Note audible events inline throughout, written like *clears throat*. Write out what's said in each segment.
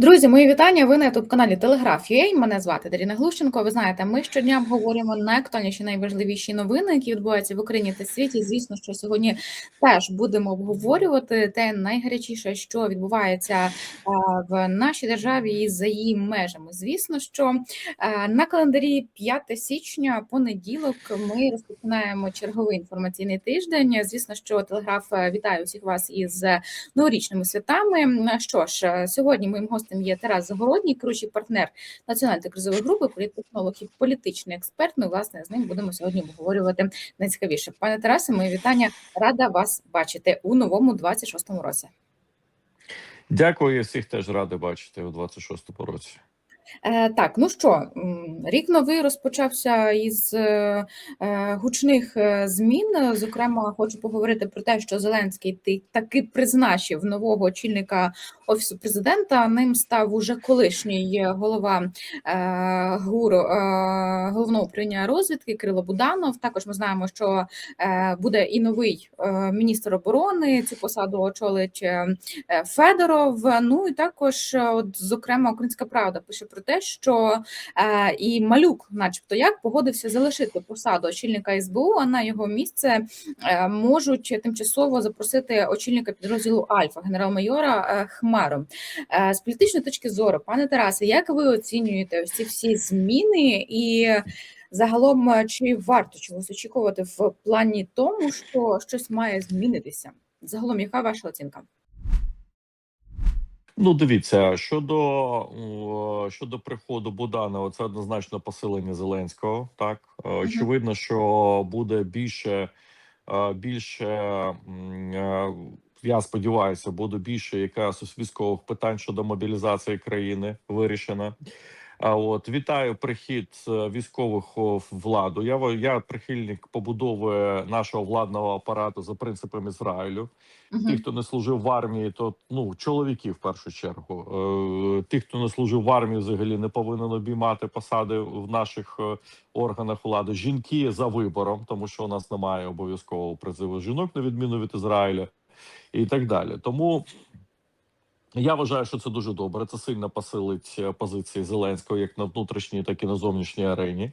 Друзі, мої вітання. Ви на youtube каналі Телеграф.ua. Мене звати Даріна Глущенко. Ви знаєте, ми щодня обговорюємо найактуальніші, найважливіші новини, які відбуваються в Україні та світі. Звісно, що сьогодні теж будемо обговорювати те найгарячіше, що відбувається е, в нашій державі і за її межами. Звісно, що е, на календарі 5 січня, понеділок, ми розпочинаємо черговий інформаційний тиждень. Звісно, що телеграф е, вітає усіх вас із новорічними святами. Що ж, е, сьогодні моїм гостем є Тарас Загородній, керуючий партнер національної кризової групи, політтехнолог і політичний експерт. Ми власне з ним будемо сьогодні обговорювати найцікавіше. Пане Тарасе, моє вітання. Рада вас бачити у новому 26-му році. Дякую, всіх теж радий бачити у 26-му році. Е, Так, ну що, рік новий розпочався із е, е, гучних змін. Зокрема, хочу поговорити про те, що Зеленський ти- таки призначив нового очільника офісу президента. Ним став уже колишній голова ГУР головного управління розвідки Кирило Буданов. Також ми знаємо, що буде і новий міністр оборони. Цю посаду очолить Федоров. Ну і також, от зокрема, Українська Правда пише про те, що е, і Малюк, начебто, як погодився залишити посаду очільника СБУ, а на його місце е, можуть тимчасово запросити очільника підрозділу Альфа, генерал-майора е, Хмару. Е, з політичної точки зору, пане Тарасе, як ви оцінюєте ось ці всі зміни і? Загалом, е, чи варто чогось очікувати в плані тому, що щось має змінитися? Загалом, яка ваша оцінка? Ну, дивіться, щодо щодо приходу Буданова, це однозначно посилення Зеленського. Так Е, очевидно, що буде більше е, більше. е, Я сподіваюся, буде більше якраз військових питань щодо мобілізації країни вирішено. А от вітаю прихід е, військових в владу. Я я прихильник побудови нашого владного апарату за принципом Ізраїлю. Ті, хто не служив в армії, то ну чоловіки в першу чергу. Е, Ті, хто не служив в армії, взагалі не повинен обіймати посади в наших е, органах влади. Жінки за вибором, тому що у нас немає обов'язкового призиву жінок, на відміну від Ізраїля, і так далі. Тому я вважаю, що це дуже добре. Це сильно посилить е, позиції Зеленського як на внутрішній, так і на зовнішній арені.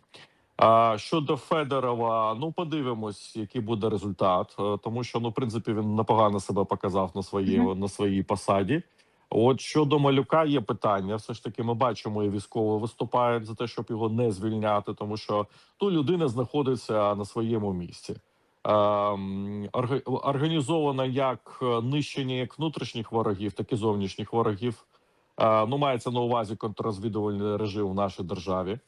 А щодо Федорова, ну подивимось, який буде результат, е, тому що ну, в принципі, він непогано себе показав на своїй Мгм. на своїй посаді. От щодо малюка є питання. Все ж таки, ми бачимо, і військові виступають за те, щоб його не звільняти, тому що ту людина знаходиться на своєму місці. Ем, організовано як е, нищення як внутрішніх ворогів, так і зовнішніх ворогів. Е, ну, мається на увазі контррозвідувальний режим в нашій державі.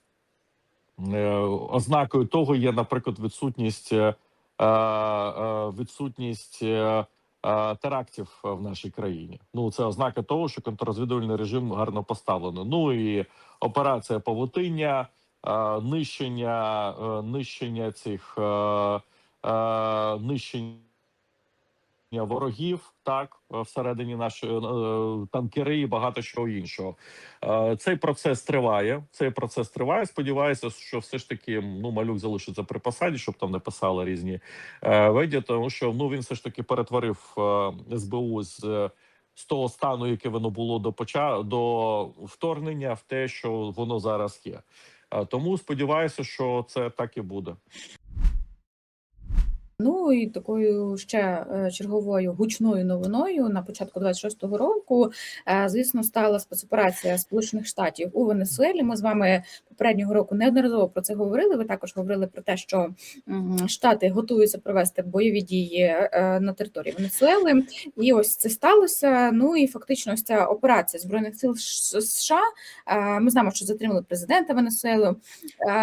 Е, Ознакою того є, наприклад, відсутність відсутність терактів в нашій країні. Ну це ознака того, що контррозвідувальний режим гарно поставлено. Ну і операція павутиння, нищення, нищення цих нищення. Ворогів так е, всередині нашої е, танкери і багато чого іншого. Е, Цей процес триває. Цей процес триває. Сподіваюся, що все ж таки ну малюк залишиться при посаді, щоб там не писали різні е, веді, тому що ну він все ж таки перетворив е, СБУ з. е, З того стану, яке воно було до поча до вторгнення, в те, що воно зараз є. Е, Тому сподіваюся, що це так і буде. Ну і такою ще е, черговою гучною новиною на початку 26-го року, е, звісно, стала спецоперація Сполучених Штатів у Венесуелі. Ми з вами попереднього року неодноразово про це говорили. Ви також говорили про те, що Штати готуються провести бойові дії е, на території Венесуели. І ось це сталося. Ну і фактично, ось ця операція збройних сил США. Ми знаємо, що затримали президента Венесуели.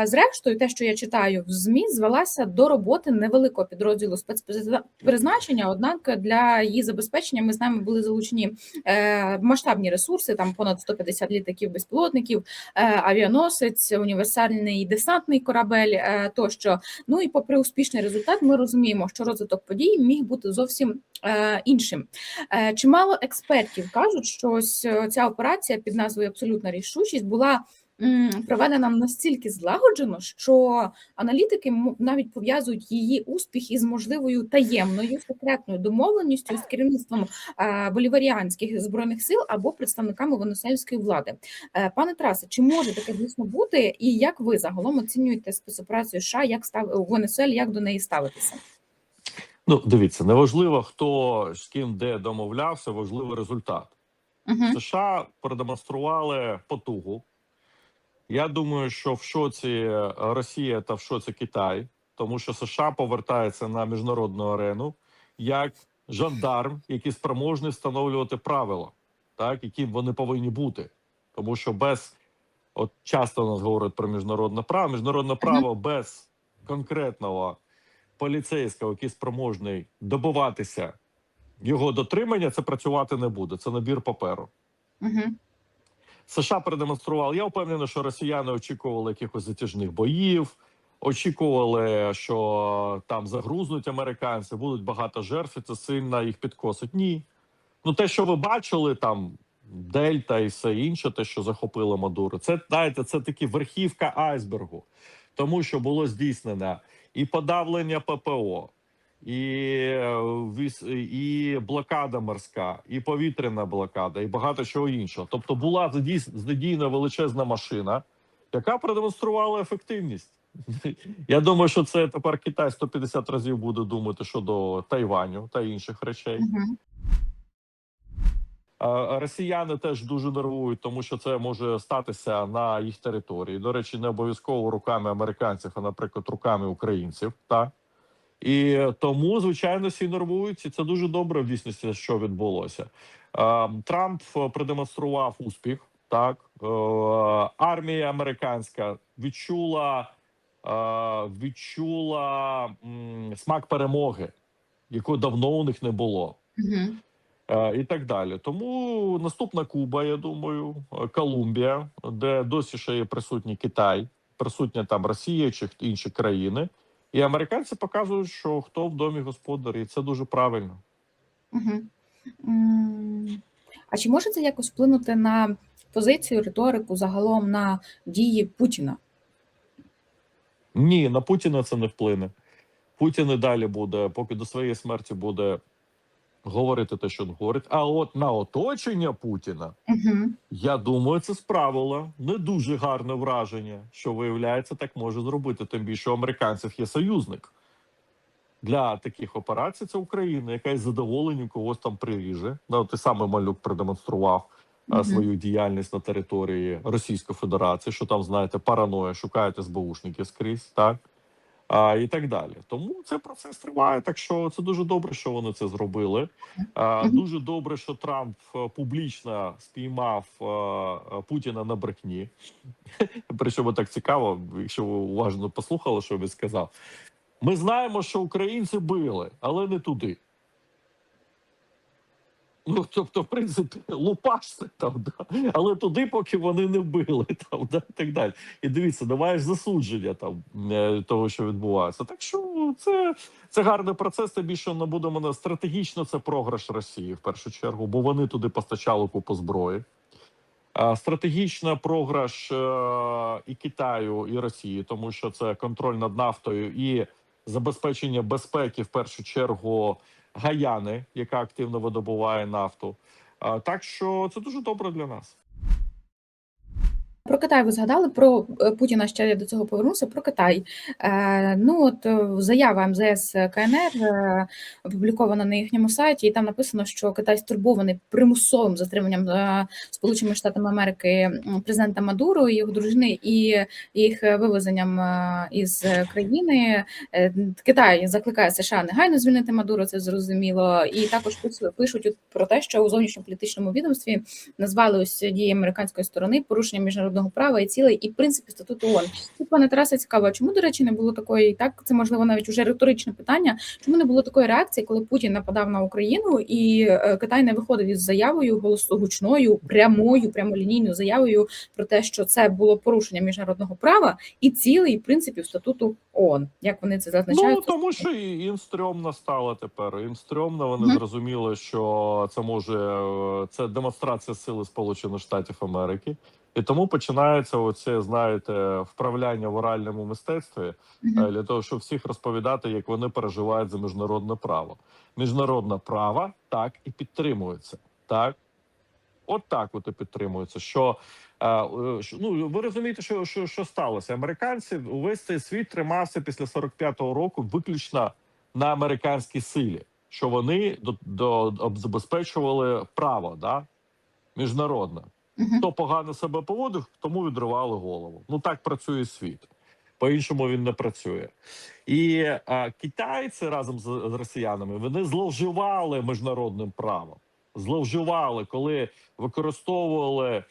Зрештою, те, що я читаю в ЗМІ, звелася до роботи невеликого підрозділу спецпризначення. Однак для її забезпечення ми з нами були залучені е, масштабні ресурси, там понад 150 літаків безпілотників, е, авіаносець, універсальний десантний корабель е, тощо. Ну і попри успішний результат, ми розуміємо, що розвиток подій міг бути зовсім іншим. Чимало експертів кажуть, що ось ця операція під назвою Абсолютна рішучість була проведена настільки злагоджено, що аналітики навіть пов'язують її успіх із можливою таємною секретною домовленістю з керівництвом боліваріанських збройних сил або представниками венесуельської влади. Е, Пане Тарасе, чи може таке дійсно бути, і як ви загалом оцінюєте спецоперацію США, як став у Венесуелі, як до неї ставитися? Ну, дивіться, неважливо, хто з ким де домовлявся, важливий результат. Угу. США продемонстрували потугу. Я думаю, що в шоці е, Росія та в шоці Китай, тому що США повертається на міжнародну арену як жандарм, який спроможний встановлювати правила, так яким вони повинні бути. Тому що без от часто нас говорять про міжнародне право. Міжнародне право без конкретного поліцейського, який спроможний добиватися його дотримання, це працювати не буде. Це набір паперу. Угу. США продемонстрували. Я впевнений, що росіяни очікували якихось затяжних боїв, очікували, що там загрузнуть американці, будуть багато жертв, і це сильно їх підкосить. Ні. Ну, те, що ви бачили, там Дельта і все інше, те, що захопило Мадуро, це знаєте, це таки верхівка айсбергу, тому що було здійснено і подавлення ППО, і, е, і блокада морська, і повітряна блокада, і багато чого іншого. Тобто була задіяна величезна машина, яка продемонструвала ефективність. *laughs* Я думаю, що це тепер Китай 150 разів буде думати щодо Тайваню та інших речей. Росіяни теж дуже нервують, тому що це може статися на їх території. До речі, не обов'язково руками американців, а наприклад, руками українців. Так і тому, звичайно, всі нервують, і це дуже добре в дійсності, що відбулося. Е, Трамп е, продемонстрував успіх. Так Е, армія американська відчула, відчула смак перемоги, якої давно у них не було. Угу. І так далі. Тому наступна Куба, я думаю, Колумбія, де досі ще є присутній Китай, присутня там Росія чи інші країни. І американці показують, що хто в домі господар, і це дуже правильно. Угу. А чи може це якось вплинути на позицію, риторику, загалом на дії Путіна? Ні, на Путіна це не вплине. Путін і далі буде, поки до своєї смерті буде говорити те, що він говорить. А от на оточення Путіна Угу. Я думаю, це справило не дуже гарне враження, що виявляється, так може зробити. Тим більше у американців є союзник для таких операцій. Це Україна, яка із задоволенням когось там приріже. Ну, той самий малюк продемонстрував а, Мгм. свою діяльність на території Російської Федерації, що там знаєте, параноя, шукають СБУшників скрізь, так а, і так далі. Тому цей процес триває. Так що це дуже добре, що вони це зробили. А, Дуже добре, що Трамп е, публічно спіймав е, е, Путіна на брехні. *laughs* Причому так цікаво, якщо ви уважно послухали, що він сказав. Ми знаємо, що українці били, але не туди. Ну, тобто, в принципі, лупаште там, да? але туди, поки вони не били, там, да? і так далі. І дивіться, давай ж засудження там е, того, що відбувається. Так що це, це гарний процес. Тим більше ми будемо на стратегічно це програш Росії в першу чергу, бо вони туди постачали купу зброї. А, Стратегічно програш е, і Китаю, і Росії, тому що це контроль над нафтою і забезпечення безпеки в першу чергу Гаяни, яка активно видобуває нафту. Так що це дуже добре для нас. Про Китай ви згадали про е, Путіна. Ще я до цього повернуся. Про Китай. Е, ну от е, заява МЗС КНР опублікована на їхньому сайті, і там написано, що Китай стурбований примусовим затриманням Сполученими Штатами Америки президента Мадуро і його дружини, і їх вивезенням із країни. Китай закликає США негайно звільнити Мадуро. Це зрозуміло, і також пишуть про те, що у зовнішньополітичному відомстві назвали ось дії американської сторони порушенням міжнародного права і цілей і принципів статуту ООН. Тут, пане Тарасе, цікаво, чому, до речі, не було такої, так це можливо навіть уже риторичне питання. Чому не було такої реакції, коли Путін нападав на Україну і е, Китай не виходив із заявою голосогучною, прямою, прямолінійною заявою про те, що це було порушення міжнародного права і цілей і принципів статуту ООН. Як вони це зазначають? Ну тому що їм стрьомно стало тепер. Їм стрьомно. Вони Мгм. зрозуміли, що це може е, це демонстрація сили Сполучених Штатів Америки, і тому починається оце, знаєте, вправляння в оральному мистецтві Мгм. е, для того, щоб всіх розповідати, як вони переживають за міжнародне право. Міжнародне право так і підтримується. Так, от так от і підтримується. Що е, е, що- ну ви розумієте, що, що, що сталося? Американці увесь цей світ тримався після 45-го року виключно на американській силі, що вони до, до забезпечували право, да міжнародне. Хто погано себе поводив, тому відривали голову. Ну так працює світ. По-іншому він не працює. І а, китайці разом з, з росіянами вони зловживали міжнародним правом. Зловживали, коли використовували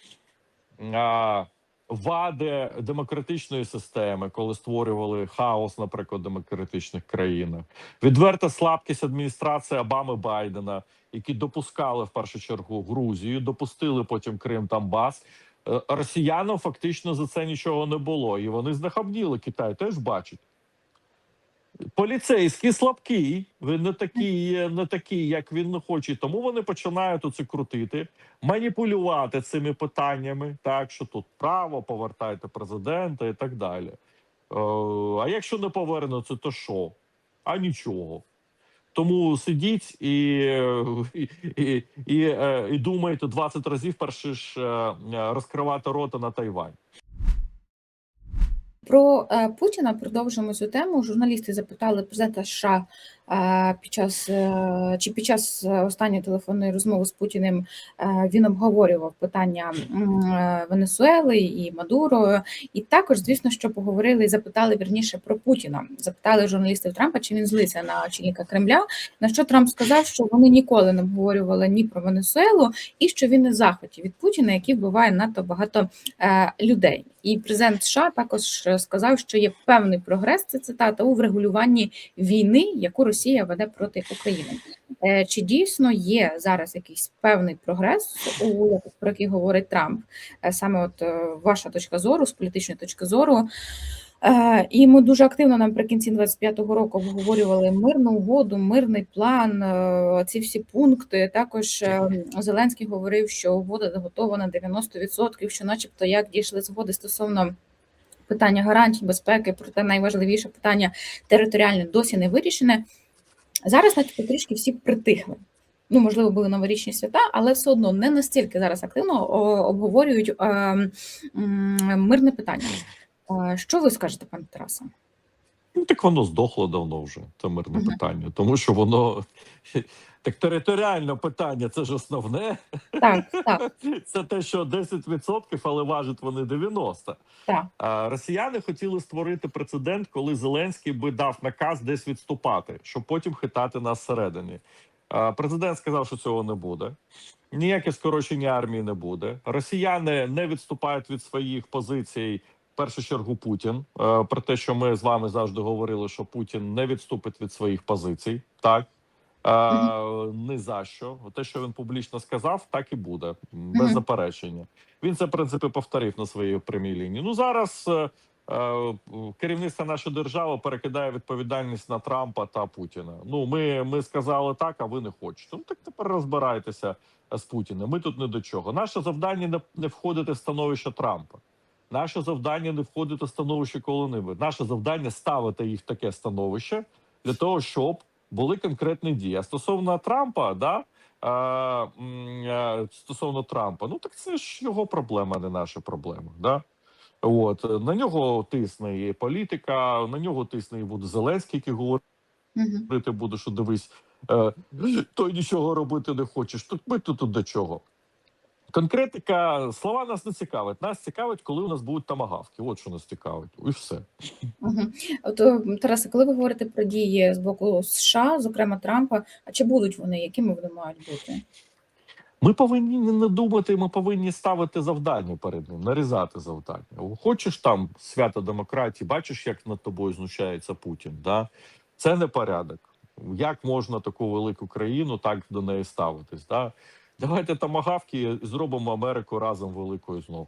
а, вади демократичної системи, коли створювали хаос, наприклад, демократичних країнах. Відверта слабкість адміністрації Обами Байдена, які допускали в першу чергу Грузію, допустили потім Крим Донбас. Е, Росіянам фактично за це нічого не було, і вони знахабніли Китай. Теж бачить. Поліцейський слабкий, не такий, не такий, як він хоче. Тому вони починають оце крутити, маніпулювати цими питаннями, так що тут право, повертайте президента і так далі. Е, а якщо не повернуться, то що? А нічого. Тому сидіть і, і, і, і, е, і думайте 20 разів, перше ж е, е, розкривати рота на Тайвань. Про е, Путіна продовжимо цю тему. Журналісти запитали президента США під час е, чи під час е, останньої телефонної розмови з Путіним е, він обговорював питання Венесуели і Мадуро. І також, звісно, що поговорили і запитали вірніше про Путіна. Запитали журналістів Трампа, чи він злиться на очільника Кремля. На що Трамп сказав, що вони ніколи не обговорювали ні про Венесуелу, і що він не в захваті від Путіна, який вбиває надто багато людей. І президент США також сказав, що є певний прогрес. Це цитата у врегулюванні війни, яку Росія веде проти України. Е, Чи дійсно є зараз якийсь певний прогрес, у про який говорить Трамп? Е, Саме от е, ваша точка зору, з політичної точки зору. І ми дуже активно наприкінці 25-го року обговорювали мирну угоду, мирний план, ці всі пункти. Також Зеленський говорив, що угода готова на 90%, що, начебто, як дійшли згоди стосовно питання гарантій безпеки, проте найважливіше питання територіальне досі не вирішене. Зараз, начебто, трішки всі притихли. Ну, можливо, були новорічні свята, але все одно не настільки зараз активно обговорюють е, мирне питання. Е, Що ви скажете, пане Тарасе? Ну так воно здохло давно вже. Це мирне Мгм. питання, тому що воно так територіальне питання це ж основне. Так, так, *laughs* Це те, що 10%, але важать вони 90%. так. А, Росіяни хотіли створити прецедент, коли Зеленський би дав наказ десь відступати, щоб потім хитати нас всередині. А, Президент сказав, що цього не буде. Ніяке скорочення армії не буде. Росіяни не відступають від своїх позицій. В першу чергу Путін про те, що ми з вами завжди говорили, що Путін не відступить від своїх позицій. Так е, ні за що. Те, що він публічно сказав, так і буде без заперечення. Він це в принципі повторив на своїй прямій лінії. Ну зараз е, е, керівництво нашої держави перекидає відповідальність на Трампа та Путіна. Ну ми, ми сказали так, а ви не хочете. Ну так тепер розбирайтеся з Путіним. Ми тут не до чого. Наше завдання не, не входити в становище Трампа. Наше завдання не входити в становище коли-небудь. Наше завдання ставити їх в таке становище для того, щоб були конкретні дії. А стосовно Трампа, да. е, Стосовно Трампа, ну так це ж його проблема, не наша проблема. Да? От на нього тисне і політика, на нього тисне і буде Зеленський, який говорить говорити буду, що дивись, е, *clears throat* той нічого робити не хочеш. Тут ми тут до чого. Конкретика, слова нас не цікавить. Нас цікавить, коли у нас будуть тамагавки. От що нас цікавить. І все. От е, Тарасе, коли ви говорите про дії з боку США, зокрема Трампа, а чи будуть вони, якими вони мають бути? Ми повинні не думати, ми повинні ставити завдання перед ним, нарізати завдання. Хочеш там свято демократії, бачиш, як над тобою знущається Путін. Да? Це не порядок. Як можна таку велику країну так до неї ставитись? Да? Давайте тамагавки зробимо Америку разом великою знову.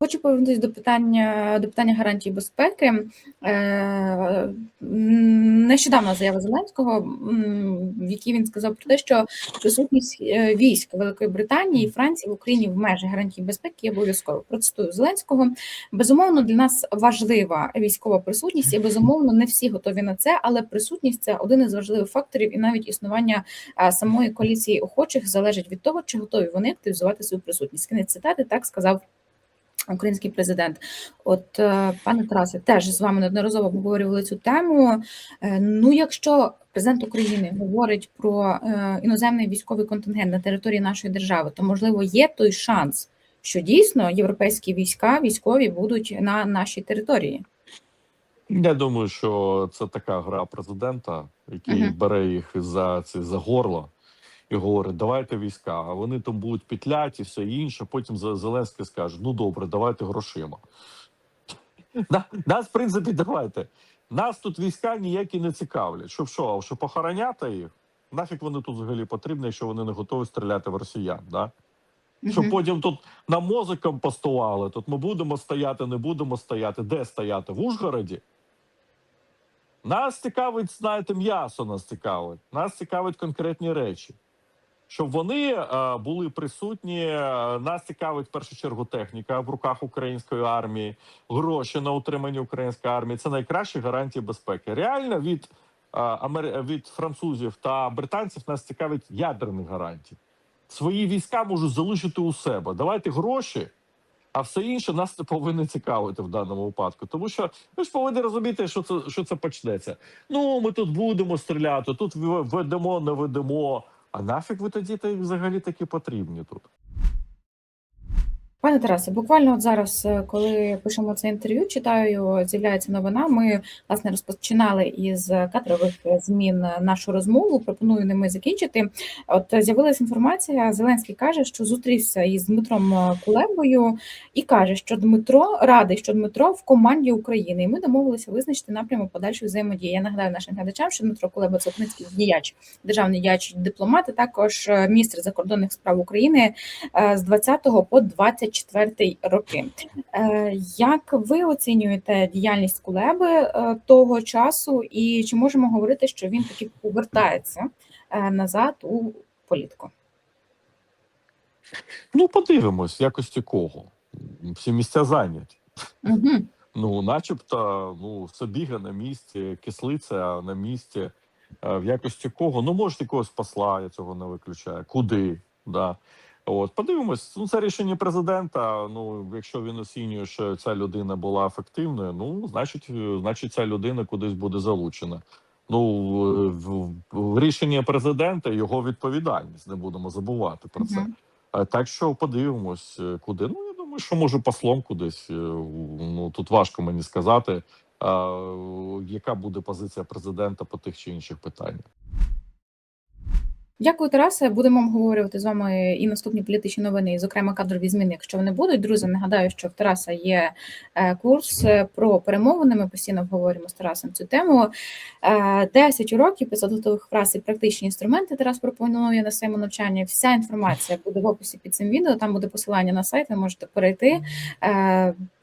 Хочу повернутися до питання до питання гарантій безпеки. Е, м, Нещодавно заява Зеленського, в якій він сказав про те, що присутність е, військ Великої Британії і Франції в Україні в межах гарантій безпеки є обов'язково. Процитую Зеленського. Безумовно, для нас важлива військова присутність, і безумовно не всі готові на це, але присутність це один із важливих факторів, і навіть існування самої коаліції охочих залежить від того, чи готові вони активізувати свою присутність. Кінець цитати так сказав український президент. От, е, пане Тарасе, теж з вами неодноразово обговорювали цю тему. Е, Ну, якщо президент України говорить про е, іноземний військовий контингент на території нашої держави, то можливо є той шанс, що дійсно європейські війська військові будуть на нашій території. Я думаю, що це така гра президента, який Мгм. бере їх за це за горло і говорить: давайте війська, а вони там будуть петлять і все інше. Потім Зе- Зеленський скаже: ну добре, давайте грошима. *laughs* Нас, в принципі, давайте. Нас тут війська ніякі не цікавлять. Щоб що, щоб охороняти їх? Нафіг вони тут взагалі потрібні, якщо вони не готові стріляти в росіян, да? Щоб Мгм. потім тут нам мозиком постували. Тут ми будемо стояти, не будемо стояти. Де стояти? В Ужгороді? Нас цікавить, знаєте, м'ясо нас цікавить. Нас цікавить конкретні речі. Щоб вони е, були присутні, е, нас цікавить в першу чергу техніка в руках української армії, гроші на утримання української армії. Це найкращі гарантії безпеки. Реально від, е, від французів та британців нас цікавить ядерних гарантій. Свої війська можуть залишити у себе. Давайте гроші, а все інше нас не повинно цікавити в даному випадку. Тому що ви ж повинні розуміти, що це що це почнеться. Ну ми тут будемо стріляти, тут ведемо, не ведемо. А нафіг ви тоді -то взагалі такі потрібні тут? Пане Тарасе, буквально от зараз, е, коли пишемо це інтерв'ю, читаю, з'являється новина. Ми власне розпочинали із кадрових змін нашу розмову. Пропоную ними закінчити. От з'явилася інформація. Зеленський каже, що зустрівся із Дмитром Кулебою і каже, що Дмитро радий, що Дмитро в команді України. І ми домовилися визначити напрямок подальшої взаємодії. Я нагадаю нашим глядачам, що Дмитро Кулеба це український діяч, державний діяч, дипломат, а також е, міністр закордонних справ України е, з 20 по 24 роки. Е, Як ви оцінюєте діяльність Кулеби е, того часу, і чи можемо говорити, що він таки повертається е, назад у політику? Ну, подивимось, якості кого. Всі місця зайняті. Угу. Ну, начебто, ну, Собіга на місці, кислиця на місці. В якості кого? Ну, може, якогось посла, я цього не виключаю. Куди? Да. От, подивимось, ну це рішення президента. Ну, якщо він оцінює, що ця людина була ефективною, ну значить, е, значить, ця людина кудись буде залучена. Ну, в рішення президента його відповідальність, не будемо забувати про це. Мгм. Е, Так що подивимось, е, куди. Ну, я думаю, що може послом кудись. е, Ну тут важко мені сказати, а, яка буде позиція президента по тих чи інших питаннях. Дякую, Тарасе. Будемо обговорювати з вами і наступні політичні новини, і, зокрема, кадрові зміни, якщо вони будуть. Друзі, нагадаю, що в Тараса є е, курс е, про перемовини. Ми постійно обговорюємо з Тарасом цю тему. Е, 10 уроків, 500 готових фраз і практичні інструменти. Тарас пропонує на своєму навчанні. Вся інформація буде в описі під цим відео. Там буде посилання на сайт. Ви можете перейти.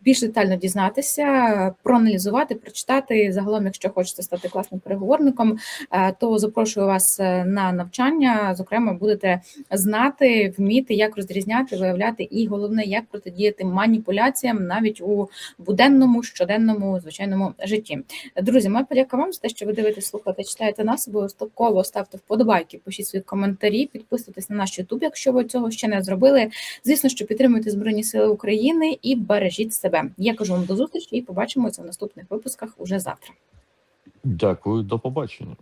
Більш детально дізнатися, проаналізувати, прочитати. Загалом, якщо хочете стати класним переговорником, е, то запрошую вас е, на навчання. Зокрема, будете знати, вміти, як розрізняти, виявляти, і головне, як протидіяти маніпуляціям навіть у буденному, щоденному, звичайному житті. Друзі, моя подяка вам за те, що ви дивитесь, слухаєте, читаєте нас. Обов'язково ставте вподобайки, пишіть свої коментарі, підписуйтесь на наш YouTube, якщо ви цього ще не зробили. Звісно, що підтримуйте Збройні Сили України і бережіть себе. Я кажу вам до зустрічі і побачимося в наступних випусках уже завтра. Дякую, до побачення.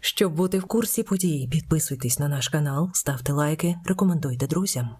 Щоб бути в курсі подій, підписуйтесь на наш канал, ставте лайки, рекомендуйте друзям.